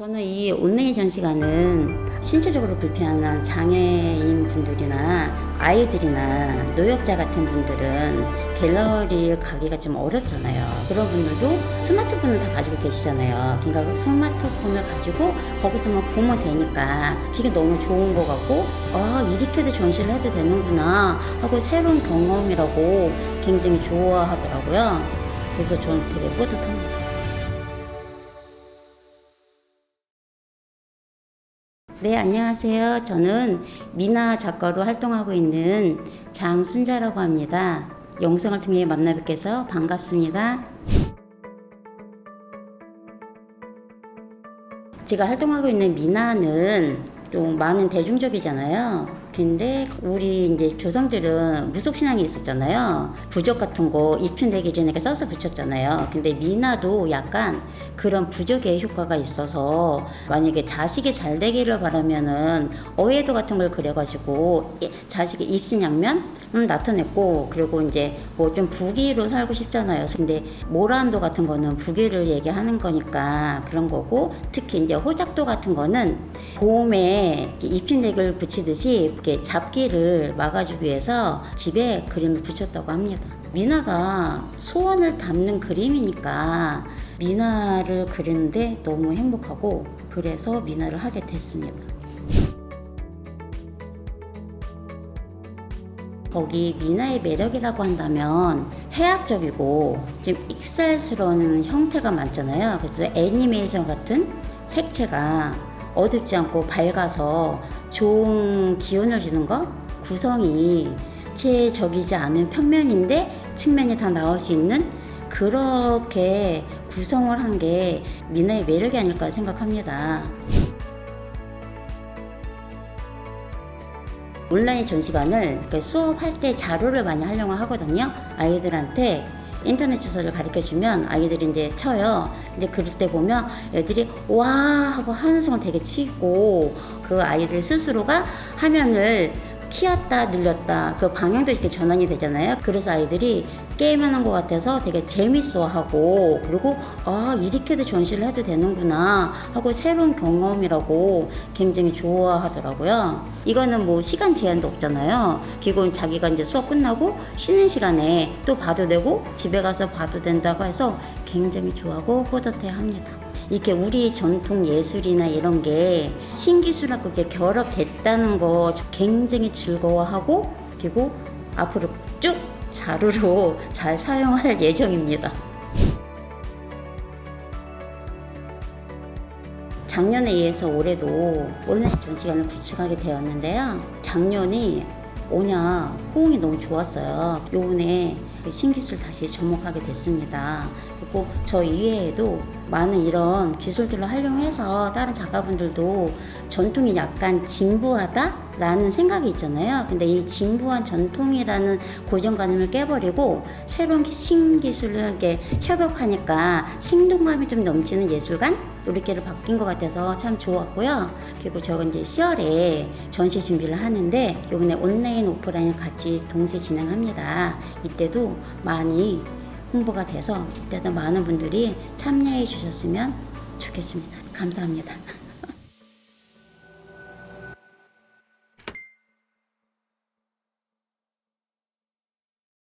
저는 이 온라인 전시관은 신체적으로 불편한 장애인 분들이나 아이들이나 노약자 같은 분들은 갤러리에 가기가 좀 어렵잖아요. 그런 분들도 스마트폰을 다 가지고 계시잖아요. 그러니까 그 스마트폰을 가지고 거기서만 보면 되니까 그게 너무 좋은 것 같고 아 이렇게도 전시를 해도 되는구나 하고 새로운 경험이라고 굉장히 좋아하더라고요. 그래서 저는 되게 뿌듯합니다. 네, 안녕하세요. 저는 미나 작가로 활동하고 있는 장순자라고 합니다. 영상을 통해 만나 뵙게 해서 반갑습니다. 제가 활동하고 있는 미나는 좀 많은 대중적이잖아요. 근데 우리 이제 조상들은 무속 신앙이 있었잖아요. 부적 같은 거 입춘되기 전에 써서 붙였잖아요. 근데 미나도 약간 그런 부적의 효과가 있어서 만약에 자식이 잘 되기를 바라면은 어회도 같은 걸 그려가지고 이- 자식의 입신양면 음, 나타냈고 그리고 이제 뭐 좀 부귀로 살고 싶잖아요. 근데 모란도 같은 거는 부귀를 얘기하는 거니까 그런 거고 특히 이제 호작도 같은 거는 봄에 입힌덱을 붙이듯이 이렇게 잡기를 막아주기 위해서 집에 그림을 붙였다고 합니다. 미나가 소원을 담는 그림이니까 미나를 그리는데 너무 행복하고 그래서 미나를 하게 됐습니다. 거기 미나의 매력이라고 한다면 해학적이고 좀 익살스러운 형태가 많잖아요. 그래서 애니메이션 같은 색채가 어둡지 않고 밝아서 좋은 기운을 주는 것, 구성이 체적이지 않은 평면인데 측면이 다 나올 수 있는 그렇게 구성을 한 게 미나의 매력이 아닐까 생각합니다. 온라인 전시관을 그 수업할 때 자료를 많이 활용을 하거든요. 아이들한테 인터넷 주소를 가르쳐 주면 아이들이 이제 쳐요. 이제 그럴 때 보면 애들이 와 하고 순간 되게 치고 그 아이들 스스로가 화면을 키웠다 눌렸다 그 방향도 이렇게 전환이 되잖아요. 그래서 아이들이 게임하는 것 같아서 되게 재밌어 하고 그리고 아 이렇게도 전시를 해도 되는구나 하고 새로운 경험이라고 굉장히 좋아하더라고요. 이거는 뭐 시간 제한도 없잖아요. 기본 자기가 이제 수업 끝나고 쉬는 시간에 또 봐도 되고 집에 가서 봐도 된다고 해서 굉장히 좋아하고 뿌듯해 합니다. 이렇게 우리 전통 예술이나 이런 게 신기술하고 이렇게 결합됐다는 거 굉장히 즐거워하고 그리고 앞으로 쭉 자루로 잘 사용할 예정입니다. 작년에 이어서 올해도 온라인 전시관을 구축하게 되었는데요. 작년이 오냐 호응이 너무 좋았어요. 요번에 신기술 다시 접목하게 됐습니다. 그리고 저 이외에도 많은 이런 기술들을 활용해서 다른 작가분들도 전통이 약간 진부하다 라는 생각이 있잖아요. 근데 이 진부한 전통이라는 고정관념을 깨버리고 새로운 신기술을 이렇게 협업하니까 생동감이 좀 넘치는 예술관 우리끼리 바뀐 것 같아서 참 좋았고요. 그리고 저가 이제 10월에 전시 준비를 하는데 이번에 온라인 오프라인 같이 동시에 진행합니다. 이때도 많이 홍보가 돼서 이때도 많은 분들이 참여해 주셨으면 좋겠습니다. 감사합니다.